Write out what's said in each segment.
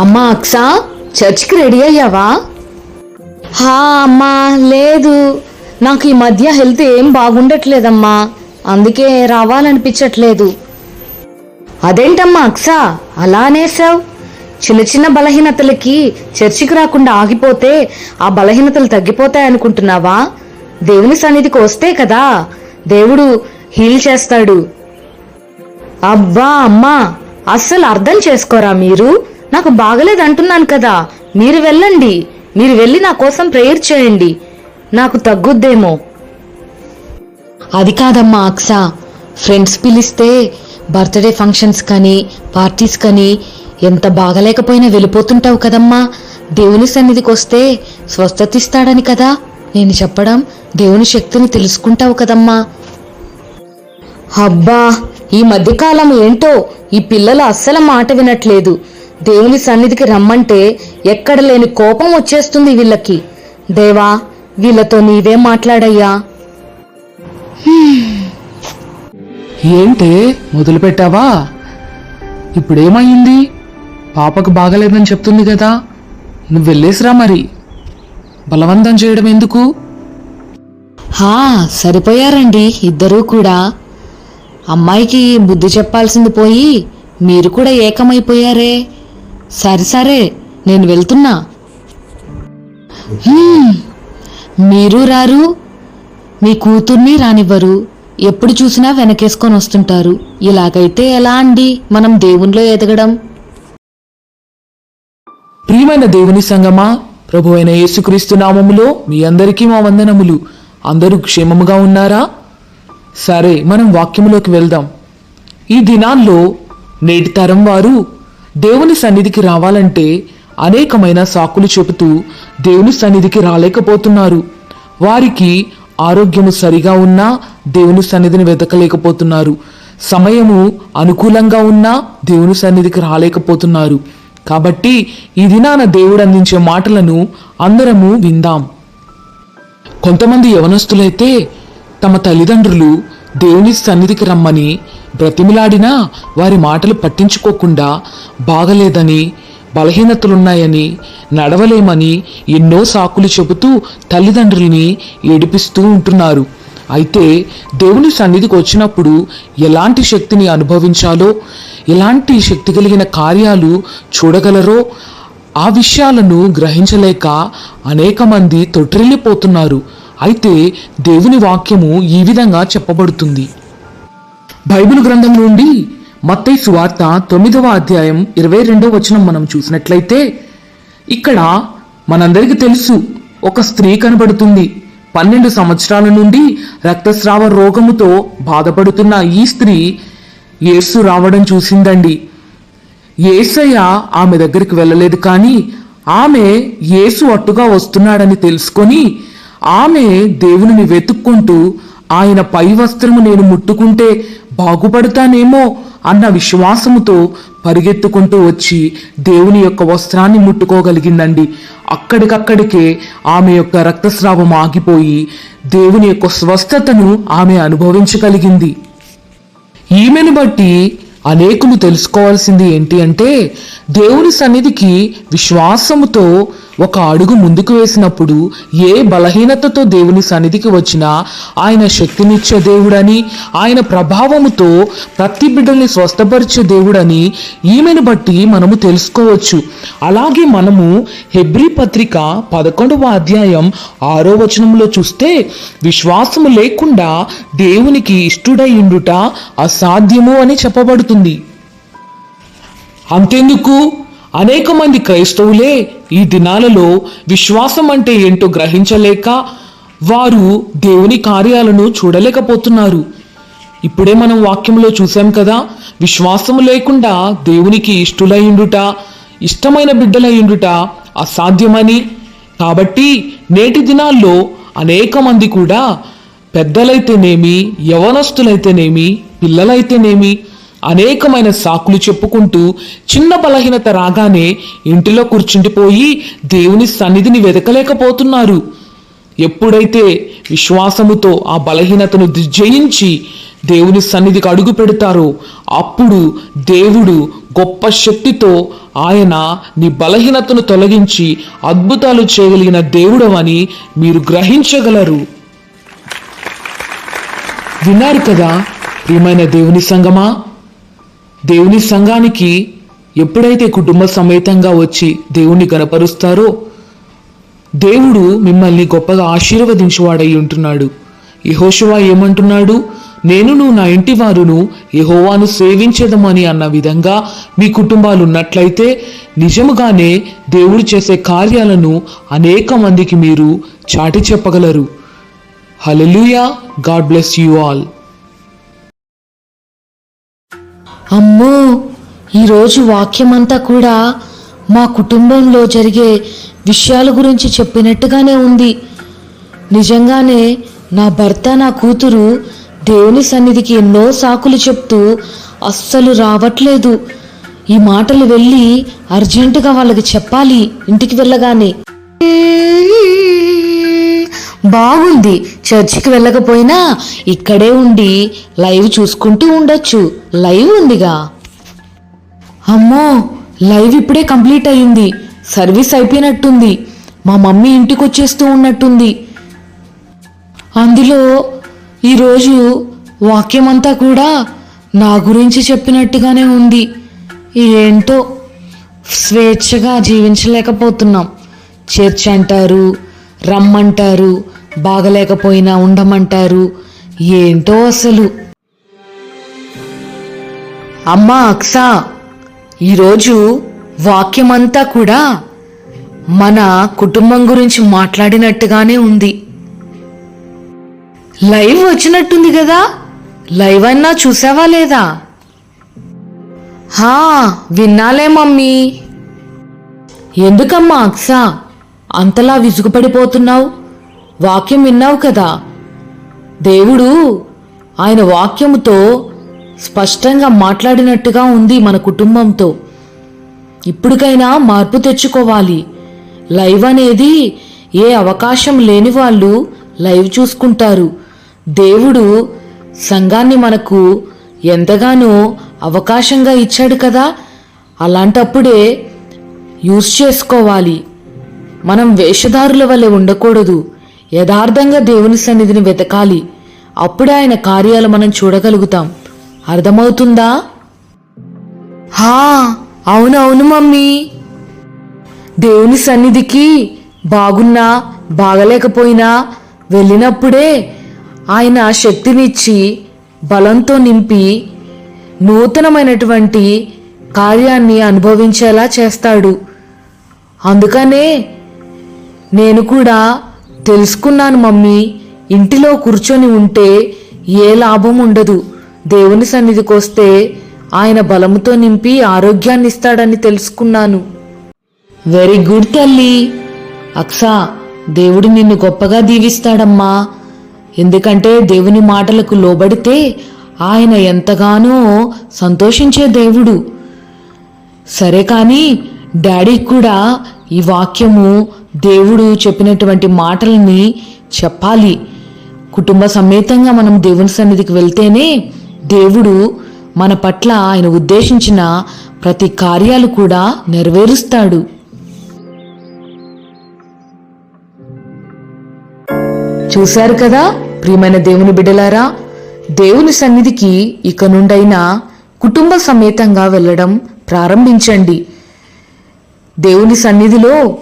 అమ్మా అక్సా చర్చ్కి రెడీ అయ్యావా? హా అమ్మా లేదు. నాకు ఈ మధ్య హెల్త్ ఏం బాగుండట్లేదమ్మా. అందుకే రావాలనిపించట్లేదు. అదేంటమ్మా అక్సా? అలా అనేసావు చిన్న చిన్న బలహీనతలకి చర్చికి రాకుండా ఆగిపోతే ఆ బలహీనతలు తగ్గిపోతాయి అనుకుంటున్నావా? దేవుని సన్నిధికి వస్తే కదా దేవుడు హీల్ చేస్తాడు. అబ్బా అమ్మా అస్సలు అర్థం చేసుకోరా మీరు? నాకు బాగలేదు అంటున్నాను కదా. మీరు వెళ్ళండి. మీరు వెళ్ళి నా కోసం ప్రేయర్ చేయండి. నాకు తగ్గుద్దేమో. అది కాదమ్మా అక్సా. ఫ్రెండ్స్ పిలిస్తే బర్త్డే ఫంక్షన్స్ కానీ పార్టీస్ కానీ ఎంత బాగలేకపోయినా వెళ్ళిపోతుంటావు కదమ్మా. దేవుని సన్నిధికి వస్తే స్వస్థతిస్తాడని కదా. నేను చెప్పడం దేవుని శక్తిని తెలుసుకుంటావు కదమ్మా. అబ్బా ఈ మధ్యకాలం ఏంటో ఈ పిల్లలు అస్సలు మాట వినట్లేదు. దేవుని సన్నిధికి రమ్మంటే ఎక్కడ లేని కోపం వచ్చేస్తుంది వీళ్ళకి. దేవా వీళ్ళతో నీవే మాట్లాడయ్యా. ఏంటే మొదలు పెట్టావా? ఇప్పుడేమైంది? పాపకు బాగలేదని చెప్తుంది కదా. నువ్వు వెళ్ళేసిరా మరి. బలవంతం చేయడం ఎందుకు? హా సరిపోయారండి ఇద్దరూ కూడా. అమ్మాయికి బుద్ధి చెప్పాల్సింది పోయి మీరు కూడా ఏకమైపోయారే. సరే సరే నేను వెళ్తున్నా. మీరు రారు మీ కూతుర్ని రానివ్వరు ఎప్పుడు చూసినా వెనకేసుకొని వస్తుంటారు. ఇలాగైతే ఎలా అండి మనం దేవునిలో ఎదగడం? ప్రియమైన దేవుని సంగమా ప్రభు అయిన యేసుక్రీస్తు నామములో మీ అందరికీ మా వందనములు. అందరూ క్షేమముగా ఉన్నారా? సరే మనం వాక్యములోకి వెళ్దాం. ఈ దినాల్లో నేటి తరం వారు దేవుని సన్నిధికి రావాలంటే అనేకమైన సాకులు చెబుతూ దేవుని సన్నిధికి రాలేకపోతున్నారు. వారికి ఆరోగ్యము సరిగా ఉన్నా దేవుని సన్నిధిని వెతకలేకపోతున్నారు. సమయము అనుకూలంగా ఉన్నా దేవుని సన్నిధికి రాలేకపోతున్నారు. కాబట్టి ఈ దినాన దేవుడు అందించే మాటలను అందరము విందాం. కొంతమంది యవనస్తులైతే తమ తల్లిదండ్రులు దేవుని సన్నిధికి రమ్మని బ్రతిమిలాడినా వారి మాటలు పట్టించుకోకుండా బాగలేదని బలహీనతలున్నాయని నడవలేమని ఎన్నో సాకులు చెబుతూ తల్లిదండ్రుల్ని ఏడిపిస్తూ ఉంటున్నారు. అయితే దేవుని సన్నిధికి వచ్చినప్పుడు ఎలాంటి శక్తిని అనుభవించాలో ఎలాంటి శక్తి కలిగిన కార్యాలు చూడగలరో ఆ విషయాలను గ్రహించలేక అనేక మంది తొట్రిల్లిపోతున్నారు అయితే దేవుని వాక్యము ఈ విధంగా చెప్పబడుతుంది. బైబిల్ గ్రంథం నుండి మత్తయి సువార్త తొమ్మిదవ అధ్యాయం ఇరవై రెండవ వచనం మనం చూసినట్లయితే ఇక్కడ మనందరికీ తెలుసు ఒక స్త్రీ కనబడుతుంది. పన్నెండు సంవత్సరాల నుండి రక్తస్రావ రోగముతో బాధపడుతున్న ఈ స్త్రీ యేసు రావడం చూసిందండి. ఏసయ్య ఆమె దగ్గరికి వెళ్ళలేదు కానీ ఆమె యేసు అట్టుగా వస్తున్నాడని తెలుసుకొని ఆమె దేవునిని వెతుక్కుంటూ ఆయన పై వస్త్రము నేను ముట్టుకుంటే బాగుపడతానేమో అన్న విశ్వాసముతో పరిగెత్తుకుంటూ వచ్చి దేవుని యొక్క వస్త్రాన్ని ముట్టుకోగలిగిందండి. అక్కడికక్కడికే ఆమె యొక్క రక్తస్రావం ఆగిపోయి దేవుని యొక్క స్వస్థతను ఆమె అనుభవించగలిగింది. ఈమెను బట్టి అనేకులు తెలుసుకోవాల్సింది ఏంటి అంటే దేవుని సన్నిధికి విశ్వాసముతో ఒక అడుగు ముందుకు వేసినప్పుడు ఏ బలహీనతతో దేవుని సన్నిధికి వచ్చినా ఆయన శక్తినిచ్చే దేవుడని ఆయన ప్రభావముతో ప్రతి బిడ్డల్ని స్వస్థపరిచే దేవుడని ఈమెను బట్టి మనము తెలుసుకోవచ్చు. అలాగే మనము హెబ్రీ పత్రిక పదకొండవ అధ్యాయం ఆరో వచనంలో చూస్తే విశ్వాసము లేకుండా దేవునికి ఇష్టుడై ఉండుట అసాధ్యము అని చెప్పబడుతుంది. అంతెందుకు? అనేక మంది క్రైస్తవులే ఈ దినాలలో విశ్వాసం అంటే ఏంటో గ్రహించలేక వారు దేవుని కార్యాలను చూడలేకపోతున్నారు. ఇప్పుడే మనం వాక్యంలో చూసాం కదా విశ్వాసము లేకుండా దేవునికి ఇష్టులయ్యుండుట ఇష్టమైన బిడ్డలయ్యుండుట అసాధ్యమని. కాబట్టి నేటి దినాల్లో అనేక మంది కూడా పెద్దలైతేనేమి యవనస్తులైతేనేమి పిల్లలైతేనేమి అనేకమైన సాకులు చెప్పుకుంటూ చిన్న బలహీనత రాగానే ఇంటిలో కూర్చుండిపోయి దేవుని సన్నిధిని వెతకలేకపోతున్నారు. ఎప్పుడైతే విశ్వాసముతో ఆ బలహీనతను జయించి దేవుని సన్నిధికి అడుగు పెడతారో అప్పుడు దేవుడు గొప్ప శక్తితో ఆయన నీ బలహీనతను తొలగించి అద్భుతాలు చేయగలిగిన దేవుడవని మీరు గ్రహించగలరు. విన్నారు కదా ప్రియమైన దేవుని సంగమా? దేవుని సంఘానికి ఎప్పుడైతే కుటుంబ సమేతంగా వచ్చి దేవుణ్ణి గనపరుస్తారో దేవుడు మిమ్మల్ని గొప్పగా ఆశీర్వదించువాడై ఉంటున్నాడు. యెహోషువ ఏమంటున్నాడు? నేనును నా ఇంటి వారును యహోవాను సేవించదమని అన్న విధంగా మీ కుటుంబాలు ఉన్నట్లయితే నిజముగానే దేవుడు చేసే కార్యాలను అనేక మందికి మీరు చాటి చెప్పగలరు. Hallelujah god bless you all. అమ్మో ఈరోజు వాక్యమంతా కూడా మా కుటుంబంలో జరిగే విషయాల గురించి చెప్పినట్టుగానే ఉంది. నిజంగానే నా భర్త నా కూతురు దేవుని సన్నిధికి ఎన్నో సాకులు చెప్తూ అస్సలు రావట్లేదు. ఈ మాటలు వెళ్ళి అర్జెంటుగా వాళ్ళకి చెప్పాలి ఇంటికి వెళ్ళగానే. బాగుంది. చర్చికి వెళ్ళకపోయినా ఇక్కడే ఉండి లైవ్ చూసుకుంటూ ఉండొచ్చు. లైవ్ ఉందిగా. అమ్మో లైవ్ ఇప్పుడే కంప్లీట్ అయ్యింది. సర్వీస్ అయిపోయినట్టుంది. మా మమ్మీ ఇంటికి వచ్చేస్తూ ఉన్నట్టుంది. అందులో ఈరోజు వాక్యమంతా కూడా నా గురించి చెప్పినట్టుగానే ఉంది. ఏంటో స్వేచ్ఛగా జీవించలేకపోతున్నాం. చర్చ్ అంటారు రమ్మంటారు బాగలేకపోయినా ఉండమంటారు. ఏంటో అసలు? అమ్మా అక్సా ఈరోజు వాక్యమంతా కూడా మన కుటుంబం గురించి మాట్లాడినట్టుగానే ఉంది. లైవ్ వచ్చినట్టుంది కదా? లైవ్ అన్నా చూసావా లేదా? హా విన్నాలే మమ్మీ. ఎందుకమ్మా అక్సా అంతలా విసుగుపడిపోతున్నావు? వాక్యం విన్నావు కదా? దేవుడు ఆయన వాక్యముతో స్పష్టంగా మాట్లాడినట్టుగా ఉంది మన కుటుంబంతో. ఇప్పటికైనా మార్పు తెచ్చుకోవాలి. లైవ్ అనేది ఏ అవకాశం లేని వాళ్ళు లైవ్ చూసుకుంటారు. దేవుడు సంఘాన్ని మనకు ఎంతగానో అవకాశంగా ఇచ్చాడు కదా? అలాంటప్పుడే యూస్ చేసుకోవాలి. మనం వేషధారుల వల్లే ఉండకూడదు. యథార్థంగా దేవుని సన్నిధిని వెతకాలి. అప్పుడే ఆయన కార్యాలు మనం చూడగలుగుతాం. అర్థమవుతుందా? హా అవునవును మమ్మీ. దేవుని సన్నిధికి బాగున్నా బాగలేకపోయినా వెళ్ళినప్పుడే ఆయన శక్తినిచ్చి బలంతో నింపి నూతనమైనటువంటి కార్యాన్ని అనుభవించేలా చేస్తాడు. అందుకనే నేను కూడా తెలుసుకున్నాను మమ్మీ. ఇంటిలో కూర్చొని ఉంటే ఏ లాభం ఉండదు. దేవుని సన్నిధికొస్తే ఆయన బలముతో నింపి ఆరోగ్యాన్ని ఇస్తాడని తెలుసుకున్నాను. వెరీ గుడ్ తల్లి. అక్సా దేవుడు నిన్ను గొప్పగా దీవిస్తాడమ్మా. ఎందుకంటే దేవుని మాటలకు లోబడితే ఆయన ఎంతగానో సంతోషించే దేవుడు. సరే కానీ డాడీకి కూడా ఈ వాక్యము దేవుడు చెప్పినటువంటి మాటల్ని చెప్పాలి. కుటుంబ సమేతంగా మనం దేవుని సన్నిధికి వెళ్తేనే దేవుడు మన పట్ల ఆయన ఉద్దేశించిన ప్రతి కార్యాలు కూడా నెరవేరుస్తాడు. చూశారు కదా ప్రియమైన దేవుని బిడ్డలారా దేవుని సన్నిధికి ఇక నుండైనా కుటుంబ సమేతంగా వెళ్ళడం ప్రారంభించండి. దేవుని సన్నిధిలో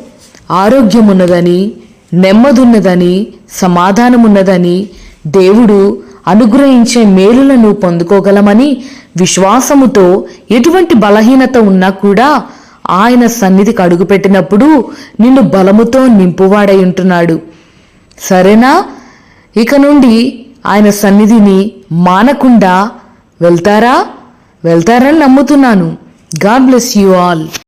ఆరోగ్యం ఉన్నదని నెమ్మదున్నదని సమాధానమున్నదని దేవుడు అనుగ్రహించే మేలులను పొందుకోగలమని విశ్వాసముతో ఎటువంటి బలహీనత ఉన్నా కూడా ఆయన సన్నిధికి అడుగుపెట్టినప్పుడు నిన్ను బలముతో నింపువాడై ఉంటున్నాడు. సరేనా? ఇక నుండి ఆయన సన్నిధిని మానకుండా వెళ్తారా? వెళ్తారని నమ్ముతున్నాను. God bless you all.